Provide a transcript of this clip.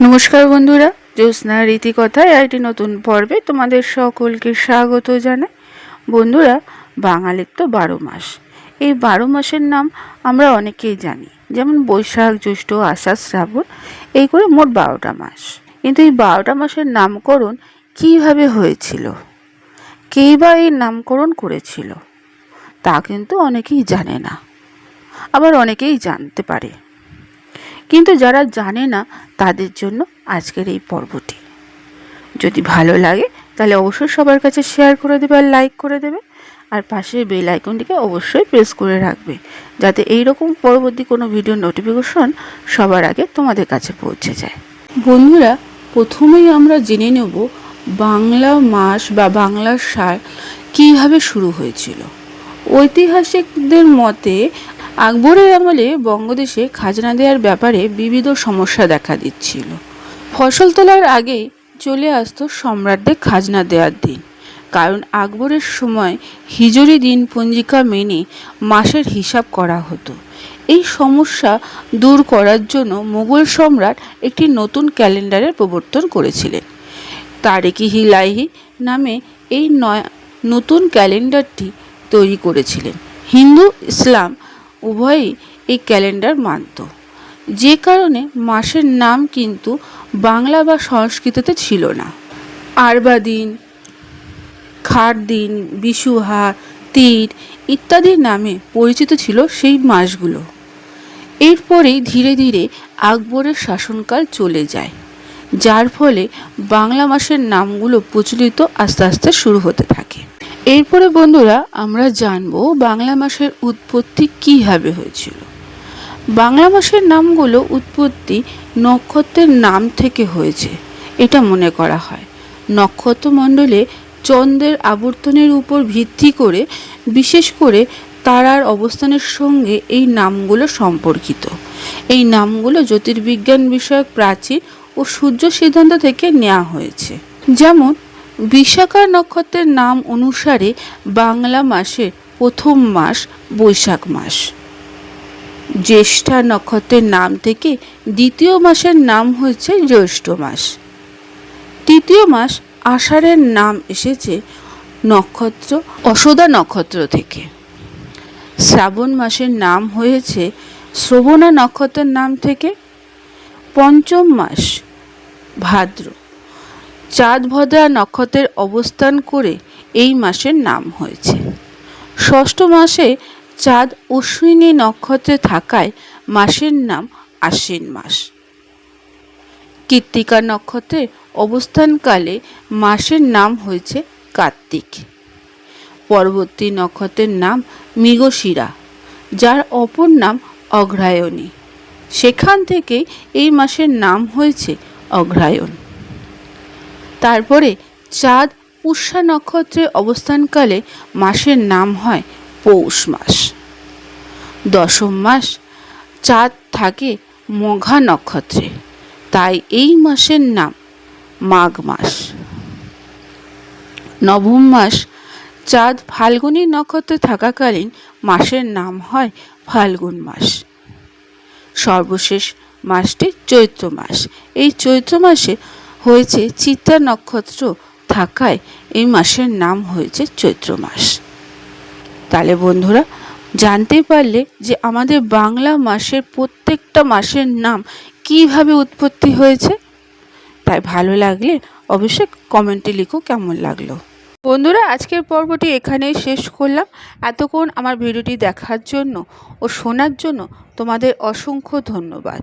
নমস্কার বন্ধুরা, জ্যোৎস্না রীতিকথায় একটি নতুন পর্বে তোমাদের সকলকে স্বাগত জানাই। বন্ধুরা, বাঙালির তো বারো মাস। এই বারো মাসের নাম আমরা অনেকেই জানি, যেমন বৈশাখ, জ্যৈষ্ঠ, আষাঢ়, শ্রাবণ, এই করে মোট বারোটা মাস। কিন্তু এই বারোটা মাসের নামকরণ কীভাবে হয়েছিল? কেই বা এই নামকরণ করেছিল? তা কিন্তু অনেকেই জানে না। আবার অনেকেই জানতে পারে। কিন্তু যারা জানে না, তাদের জন্য আজকের এই পর্বটি। যদি ভালো লাগে, তাহলে অবশ্যই সবার কাছে শেয়ার করে দেবে আর লাইক করে দেবে। আর পাশের বেল আইকনটিকে অবশ্যই প্রেস করে রাখবে, যাতে এই রকম পরবর্তী কোনো ভিডিও নোটিফিকেশন সবার আগে তোমাদের কাছে পৌঁছে যায়। বন্ধুরা, প্রথমেই আমরা জেনে নেব বাংলা মাস বা বাংলা সাল কীভাবে শুরু হয়েছিল। ঐতিহাসিকদের মতে আকবরের আমলে বঙ্গদেশে খাজনা দেওয়ার ব্যাপারে বিবিধ সমস্যা দেখা দিচ্ছিল। ফসল তোলার আগে চলে আসতো সম্রাটদের খাজনা দেওয়ার দিন। কারণ আকবরের সময় হিজরি দিন পঞ্জিকা মেনে মাসের হিসাব করা হতো। এই সমস্যা দূর করার জন্য মুঘল সম্রাট একটি নতুন ক্যালেন্ডারের প্রবর্তন করেছিলেন। তারেকি হিলাহি নামে এই নয় নতুন ক্যালেন্ডারটি তৈরি করেছিলেন। হিন্দু ইসলাম উভয়ই এই ক্যালেন্ডার মানত। যে কারণে মাসের নাম কিন্তু বাংলা বা সংস্কৃততে ছিল না। আরবা দিন খাট দিন বিশুহা, তীর ইত্যাদি নামে পরিচিত ছিল সেই মাসগুলো। এরপরেই ধীরে ধীরে আকবরের শাসনকাল চলে যায়, যার ফলে বাংলা মাসের নামগুলো প্রচলিত আস্তে আস্তে শুরু হতে থাকে। এরপরে বন্ধুরা আমরা জানব বাংলা মাসের উৎপত্তি কীভাবে হয়েছিল। বাংলা মাসের নামগুলো উৎপত্তি নক্ষত্রের নাম থেকে হয়েছে, এটা মনে করা হয়। নক্ষত্রমণ্ডলে চন্দ্রের আবর্তনের উপর ভিত্তি করে, বিশেষ করে তারার অবস্থানের সঙ্গে এই নামগুলো সম্পর্কিত। এই নামগুলো জ্যোতির্বিজ্ঞান বিষয়ক প্রাচীন ও সূর্য সিদ্ধান্ত থেকে নেওয়া হয়েছে। যেমন বিশাখা নক্ষত্রের নাম অনুসারে বাংলা মাসের প্রথম মাস, বৈশাখ মাস। জ্যেষ্ঠা নক্ষত্রের নাম থেকে দ্বিতীয় মাসের নাম হয়েছে জ্যৈষ্ঠ মাস। তৃতীয় মাস আষাঢ়ের নাম এসেছে নক্ষত্র অসদা নক্ষত্র থেকে। শ্রাবণ মাসের নাম হয়েছে শ্রবণা নক্ষত্রের নাম থেকে। পঞ্চম মাস ভাদ্র। চাঁদ ভদ্রা নক্ষত্রের অবস্থান করে এই মাসের নাম হয়েছে। ষষ্ঠ মাসে চাঁদ অশ্বিনী নক্ষত্রে থাকায় মাসের নাম আশ্বিন মাস। কৃত্তিকা নক্ষত্রে অবস্থানকালে মাসের নাম হয়েছে কার্তিক। পরবর্তী নক্ষত্রের নাম মৃগশিরা, যার অপর নাম অগ্রায়ণী সেখান থেকে এই মাসের নাম হয়েছে অগ্রায়ণ তারপরে চাঁদ পুষ্যা নক্ষত্রে অবস্থানকালে মাসের নাম হয় পৌষ মাস। দশম মাস চাঁদ থাকে মঘা নক্ষত্রে, তাই এই মাসের নাম মাঘ মাস। নবম মাস চাঁদ ফাল্গুনী নক্ষত্রে থাকাকালীন মাসের নাম হয় ফাল্গুন মাস। সর্বশেষ মাসটি চৈত্র মাস। এই চৈত্র মাসে হয়েছে চিত্রা নক্ষত্র থাকায় এই মাসের নাম হয়েছে চৈত্র মাস। তাহলে বন্ধুরা, জানতে পারলে যে আমাদের বাংলা মাসের প্রত্যেকটা মাসের নাম কীভাবে উৎপত্তি হয়েছে? তাই ভালো লাগলে অবশ্যই কমেন্টে লিখো কেমন লাগল। বন্ধুরা, আজকের পর্বটি এখানেই শেষ করলাম। এতক্ষণ আমার ভিডিওটি দেখার জন্য ও শোনার জন্য তোমাদের অসংখ্য ধন্যবাদ।